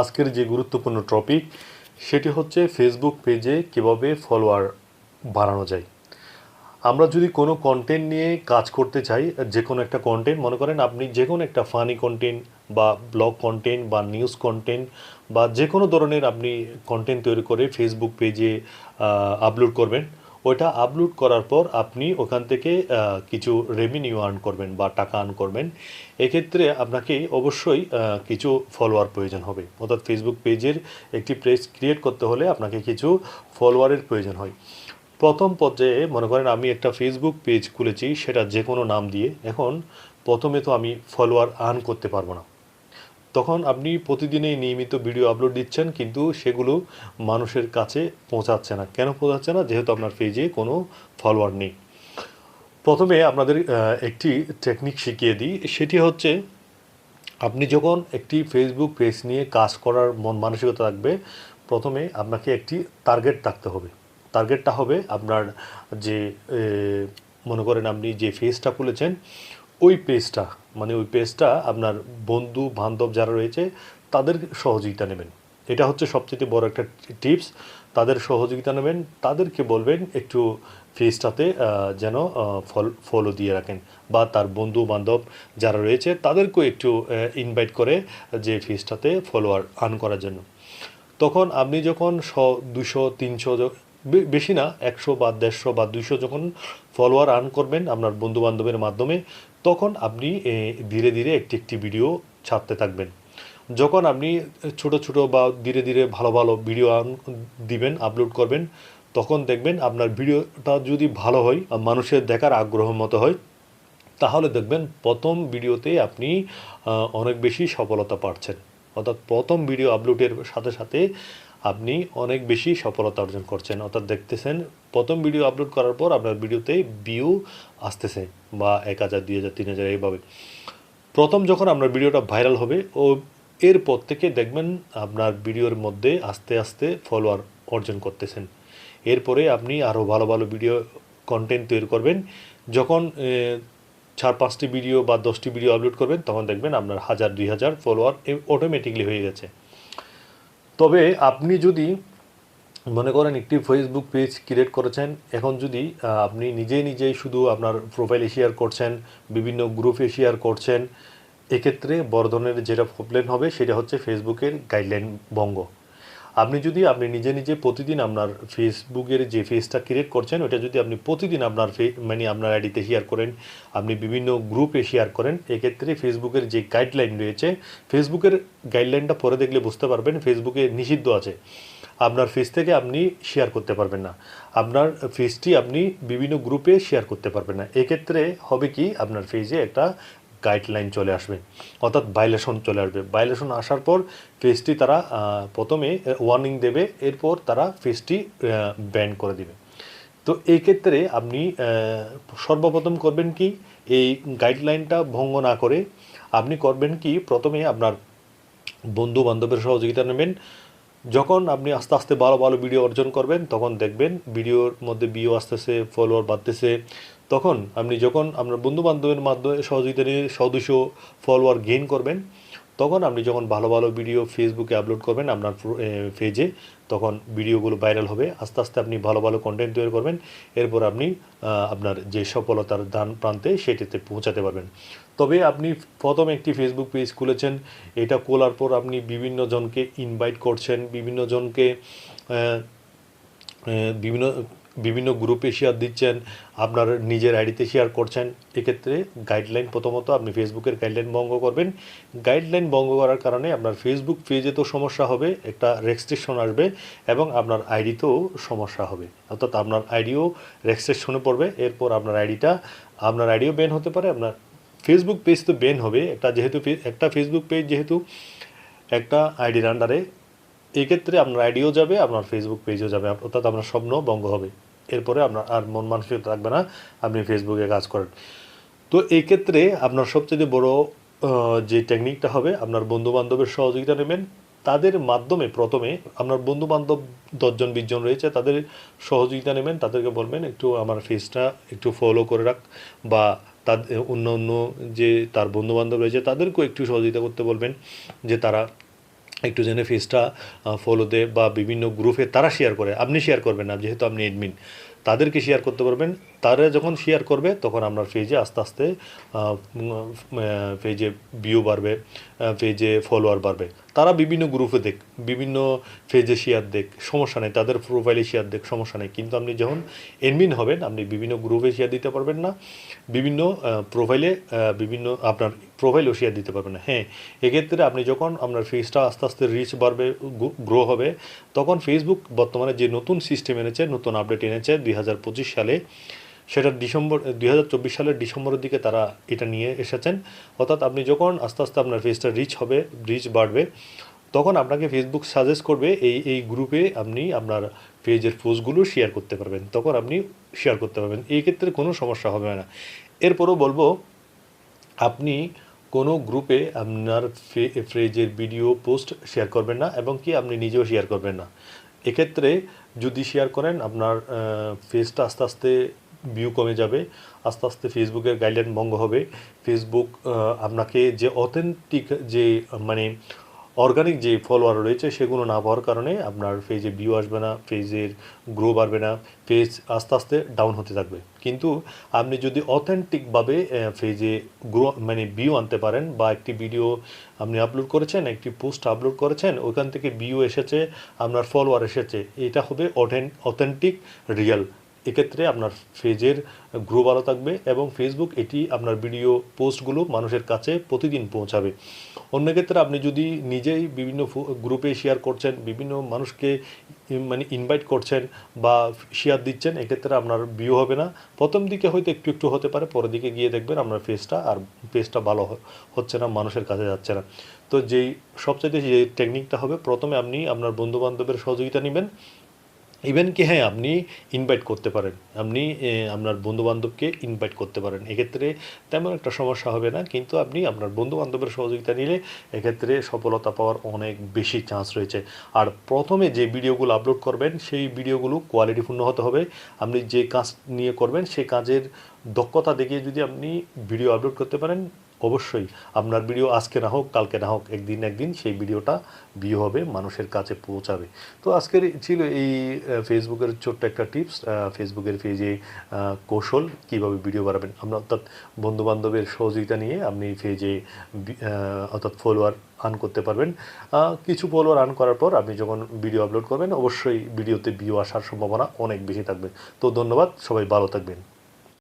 আজকের যে গুরুত্বপূর্ণ টপিক, সেটি হচ্ছে ফেসবুক পেজে কীভাবে ফলোয়ার বাড়ানো যায়। আমরা যদি কোনো কন্টেন্ট নিয়ে কাজ করতে চাই যে কোনো একটা কন্টেন্ট মনে করেন আপনি যে কোনো একটা ফানি কন্টেন্ট বা ব্লগ কন্টেন্ট বা নিউজ কন্টেন্ট বা যে কোনো ধরনের আপনি কন্টেন্ট তৈরি করে ফেসবুক পেজে আপলোড করবেন ওইটা আপলোড করার পর আপনি ওখান থেকে কিছু রেভিনিউ আর্ন করবেন বা টাকা আর্ন করবেন। এক্ষেত্রে আপনাকে অবশ্যই কিছু ফলোয়ার প্রয়োজন হবে। অর্থাৎ ফেসবুক পেজের একটি পেজ ক্রিয়েট করতে হলে আপনাকে কিছু ফলোয়ারের প্রয়োজন হয়। প্রথম পর্যায়ে মনে করেন আমি একটা ফেসবুক পেজ খুলেছি, সেটা যে কোনো নাম দিয়ে। এখন প্রথমে তো আমি ফলোয়ার আর্ন করতে পারব না। তখন আপনি প্রতিদিনই নিয়মিত ভিডিও আপলোড দিচ্ছেন, কিন্তু সেগুলো মানুষের কাছে পৌঁছাচ্ছে না। কেন পৌঁছাচ্ছে না? যেহেতু আপনার পেজে কোনো ফলোয়ার নেই। প্রথমে আপনাদের একটি টেকনিক শিখিয়ে দিই। সেটি হচ্ছে, আপনি যখন একটি ফেসবুক পেজ নিয়ে কাজ করার মন মানসিকতা থাকবে প্রথমে আপনাকে একটি টার্গেট রাখতে হবে। টার্গেটটা হবে আপনার যে মনে করেন আপনি যে ফেজটা খুলেছেন, ওই পেজটা মানে ওই পেজটা আপনার বন্ধু, বান্ধব যারা রয়েছে, তাদের সহযোগিতা নেবেন। এটা হচ্ছে সবচেয়ে বড় একটা টিপস। তাদের সহযোগিতা নেবেন, তাদেরকে বলবেন একটু ফেসটাতে যেন ফল ফলো দিয়ে রাখেন। বা তার বন্ধু, বান্ধব যারা রয়েছে, তাদেরকেও একটু ইনভাইট করে যে ফেসটাতে ফলোয়ার আর্ন করার জন্য। তখন আপনি যখন শ, দুশো, তিনশো বেশি না, একশো বা দেড়শো বা দুশো যখন ফলোয়ার আর্ন করবেন আপনার বন্ধু বান্ধবের মাধ্যমে তখন আপনি ধীরে ধীরে একটি একটি ভিডিও ছাড়তে থাকবেন। যখন আপনি ছোট ছোট বা ধীরে ধীরে ভালো ভালো ভিডিও দিবেন আপলোড করবেন, তখন দেখবেন আপনার ভিডিওটা যদি ভালো হয় মানুষের দেখার আগ্রহ মতো হয়, তাহলে দেখবেন প্রথম ভিডিওতে আপনি অনেক বেশি সফলতা পাচ্ছেন। অর্থাৎ প্রথম ভিডিও আপলোডের সাথে সাথে আপনি অনেক বেশি সফলতা অর্জন করছেন। অর্থাৎ দেখতেছেন, প্রথম ভিডিও আপলোড করার পর আপনার ভিডিওতে ভিউ আসতেছে বা এক হাজার, দুই হাজার, তিন হাজার এইভাবে। প্রথম যখন আপনার ভিডিওটা ভাইরাল হবে, ও এরপর থেকে দেখবেন আপনার ভিডিওর মধ্যে আস্তে আস্তে ফলোয়ার অর্জন করতেছেন। এরপরে আপনি আরও ভালো ভালো ভিডিও কন্টেন্ট তৈরি করবেন। যখন চার, পাঁচটি ভিডিও বা দশটি ভিডিও আপলোড করবেন, তখন দেখবেন আপনার হাজার, দুই হাজার ফলোয়ার অটোমেটিকলি হয়ে গেছে। তবে আপনি যদি মনে করেন একটি ফেসবুক পেজ ক্রিয়েট করেছেন, এখন যদি আপনি নিজে নিজেই শুধু আপনার প্রোফাইলে শেয়ার করছেন, বিভিন্ন গ্রুপে শেয়ার করছেন, এক্ষেত্রে বড় ধরনের যেটা প্রবলেম হবে সেটা হচ্ছে ফেসবুকের গাইডলাইন ভঙ্গ। আপনি যদি, আপনি নিজে নিজে প্রতিদিন আপনার ফেসবুকের যে পেজটা ক্রিয়েট করছেন ওটা যদি আপনি প্রতিদিন আপনার মানে আপনার আইডিতে শেয়ার করেন, আপনি বিভিন্ন গ্রুপে শেয়ার করেন, এক্ষেত্রে ফেসবুকের যে গাইডলাইন রয়েছে, ফেসবুকের গাইডলাইনটা পরে দেখলে বুঝতে পারবেন, ফেসবুকে নিষিদ্ধ আছে। আপনার ফেজ থেকে আপনি শেয়ার করতে পারবেন না। আপনার ফেজটি আপনি বিভিন্ন গ্রুপে শেয়ার করতে পারবেন না। এক্ষেত্রে হবে কি, আপনার ফেজে একটা গাইডলাইন চলে আসবে, অর্থাৎ ভাইলেশন চলে আসবে। ভাইলেশন আসার পর ফেজটি তারা প্রথমে ওয়ার্নিং দেবে, এরপর তারা ফেজটি ব্যান করে দিবে। তো এই ক্ষেত্রে আপনি সর্বপ্রথম করবেন কি, এই গাইডলাইনটা ভঙ্গ না করে আপনি করবেন কি, প্রথমে আপনার বন্ধু বান্ধবের সহযোগিতা নেবেন। যখন আপনি আস্তে আস্তে ভালো ভালো ভিডিও অর্জন করবেন, তখন দেখবেন ভিডিওর মধ্যে ভিউ আসতেছে ফলোয়ার বাড়তেছে। তখন আপনি যখন আপনার বন্ধু বান্ধবের মাধ্যমে সহযোগিতা নিয়ে সদস্য ফলোয়ার গেইন করবেন, তখন আপনি যখন ভালো ভালো ভিডিও ফেসবুকে আপলোড করবেন আপনার পেজে তখন ভিডিওগুলো ভাইরাল হবে। আস্তে আস্তে আপনি ভালো ভালো কন্টেন্ট তৈরি করবেন। এরপর আপনি আপনার যে সফলতার দান প্রান্তে সেটিতে পৌঁছাতে পারবেন। তবে আপনি প্রথম একটি ফেসবুক পেজ খুলেছেন। এটা খোলার পর আপনি বিভিন্ন জনকে ইনভাইট করছেন। বিভিন্ন জনকে বিভিন্ন বিভিন্ন গ্রুপে শেয়ার দিচ্ছেন, আপনার নিজের আইডিতে শেয়ার করছেন, এক্ষেত্রে গাইডলাইন প্রথমত আপনি ফেসবুকের গাইডলাইন ভঙ্গ করবেন। গাইডলাইন ভঙ্গ করার কারণে আপনার ফেসবুক পেজে তো সমস্যা হবে, একটা রেস্ট্রিকশন আসবে এবং আপনার আইডিতেও সমস্যা হবে। অর্থাৎ আপনার আইডিও রেস্ট্রিকশনে পড়বে, এরপর আপনার আইডিটা আপনার আইডিও বেন হতে পারে, আপনার ফেসবুক পেজ তো বেন হবে, একটা যেহেতু একটা ফেসবুক পেজ যেহেতু একটা আইডির আন্ডারে এক্ষেত্রে আপনার আইডিও যাবে, আপনার ফেসবুক পেজও যাবে, অর্থাৎ আপনার স্বপ্ন ভঙ্গ হবে। এরপরে আপনার আর মন মানসিকতা থাকবে না, আপনি ফেসবুকে কাজ করেন। তো এই ক্ষেত্রে আপনার সবচেয়ে বড় যে টেকনিকটা হবে, আপনার বন্ধু বান্ধবের সহযোগিতা নেবেন। তাদের মাধ্যমে প্রথমে আপনার বন্ধু বান্ধব দশজন বিশজন রয়েছে, তাদের সহযোগিতা নেবেন। তাদেরকে বলবেন, একটু আমার ফেসটা একটু ফলো করে রাখ। বা তাদের অন্য অন্য যে তার বন্ধু বান্ধব রয়েছে, তাদেরকেও একটু সহযোগিতা করতে বলবেন, যে তারা একটু যেন ফেসটা ফলোতে বা বিভিন্ন গ্রুপে তারা শেয়ার করে। আপনি শেয়ার করবেন না, যেহেতু আপনি এডমিন তাদেরকে শেয়ার করতে পারবেন তারা যখন শেয়ার করবে, তখন আপনার পেজে আস্তে আস্তে পেজে ভিউ বাড়বে পেজে ফলোয়ার বাড়বে। তারা বিভিন্ন গ্রুপে দেখ, বিভিন্ন পেজে শেয়ার দেখ, সমস্যা নেই, তাদের প্রোফাইলে শেয়ার দেখ, সমস্যা নেই। কিন্তু আপনি যখন এডমিন হবেন, আপনি বিভিন্ন গ্রুপে শেয়ার দিতে পারবেন না, বিভিন্ন প্রোফাইলে বিভিন্ন আপনার প্রোফাইলেও শেয়ার দিতে পারবেন না। হ্যাঁ এক্ষেত্রে আপনি যখন আপনার ফেসটা আস্তে আস্তে রিচ বাড়বে গ্রো হবে, তখন ফেসবুক বর্তমানে যে নতুন সিস্টেম এনেছে, নতুন আপডেট এনেছে দুই হাজার পঁচিশ সালে সেটা ডিসেম্বর দুই হাজার চব্বিশ সালের ডিসেম্বরের দিকে তারা এটা নিয়ে এসেছেন। অর্থাৎ আপনি যখন আস্তে আস্তে আপনার ফেসটা রিচ হবে রিচ বাড়বে, তখন আপনাকে ফেসবুক সাজেস্ট করবে এই এই গ্রুপে আপনি আপনার পেজের পোস্টগুলো শেয়ার করতে পারবেন। তখন আপনি শেয়ার করতে পারবেন। এই ক্ষেত্রে কোনো সমস্যা হবে না। এরপরও বলব, আপনি কোনো গ্রুপে আপনার ফ্রেজের ভিডিও পোস্ট শেয়ার করবেন না এবং কি আপনি নিজেও শেয়ার করবেন না। এক্ষেত্রে যদি শেয়ার করেন, আপনার ফেসটা আস্তে আস্তে ভিউ কমে যাবে, আস্তে আস্তে ফেসবুকের গাইডলাইন ভঙ্গ হবে। ফেসবুক আপনাকে যে অথেন্টিক যে মানে অর্গানিক যে ফলোয়ার রয়েছে সেগুলো না পাওয়ার কারণে আপনার ফেজে ভিউ আসবে না পেজের গ্রো বাড়বে না ফেজ আস্তে আস্তে ডাউন হতে থাকবে। কিন্তু আপনি যদি অথেন্টিকভাবে ফেজে গ্রো মানে ভিউ আনতে পারেন বা একটি ভিডিও আপনি আপলোড করেছেন, একটি পোস্ট আপলোড করেছেন, ওইখান থেকে ভিউ এসেছে, আপনার ফলোয়ার এসেছে, এটা হবে অথেন্টিক রিয়েল এক্ষেত্রে আপনার ফেজের গ্রো ভালো থাকবে এবং ফেসবুক এটি আপনার ভিডিও পোস্টগুলো মানুষের কাছে প্রতিদিন পৌঁছাবে। অন্য ক্ষেত্রে আপনি যদি নিজেই বিভিন্ন গ্রুপে শেয়ার করছেন, বিভিন্ন মানুষকে মানে ইনভাইট করছেন বা শেয়ার দিচ্ছেন, এক্ষেত্রে আপনার ভিউ হবে না। প্রথম দিকে হয়তো একটু একটু হতে পারে, পরের দিকে গিয়ে দেখবেন আপনার ফেসটা আর পেজটা ভালো হচ্ছে না, মানুষের কাছে যাচ্ছে না। তো যেই, সবচাইতে যে টেকনিকটা হবে, প্রথমে আপনি আপনার বন্ধুবান্ধবের সহযোগিতা নেবেন। ইভেন কি হ্যাঁ আপনি ইনভাইট করতে পারেন। আপনি আপনার বন্ধুবান্ধবকে ইনভাইট করতে পারেন। এক্ষেত্রে তেমন একটা সমস্যা হবে না, কিন্তু আপনি আপনার বন্ধুবান্ধবের সহযোগিতা নিলে এক্ষেত্রে সফলতা পাওয়ার অনেক বেশি চান্স রয়েছে। আর প্রথমে যে ভিডিওগুলো আপলোড করবেন, সেই ভিডিওগুলো কোয়ালিটিপূর্ণ হতে হবে। আপনি যে কাজ নিয়ে করবেন সেই কাজের দক্ষতা দেখিয়ে যদি আপনি ভিডিও আপলোড করতে পারেন অবশ্যই আপনার ভিডিও আজকে না হোক, কালকে না হোক, একদিন একদিন সেই ভিডিওটা ভিউ হবে, মানুষের কাছে পৌঁছাবে। তো আজকের ছিল এই ফেসবুকের ছোট্ট একটা টিপস ফেসবুকের পেজে কৌশল কীভাবে ভিডিও বাড়াবেন আপনার অর্থাৎ বন্ধুবান্ধবের সহযোগিতা নিয়ে আপনি পেজে অর্থাৎ ফলোয়ার আর্ন করতে পারবেন। কিছু ফলোয়ার আর্ন করার পর আপনি যখন ভিডিও আপলোড করবেন, অবশ্যই ভিডিওতে ভিউ আসার সম্ভাবনা অনেক বেশি থাকবে। তো ধন্যবাদ, সবাই ভালো থাকবেন।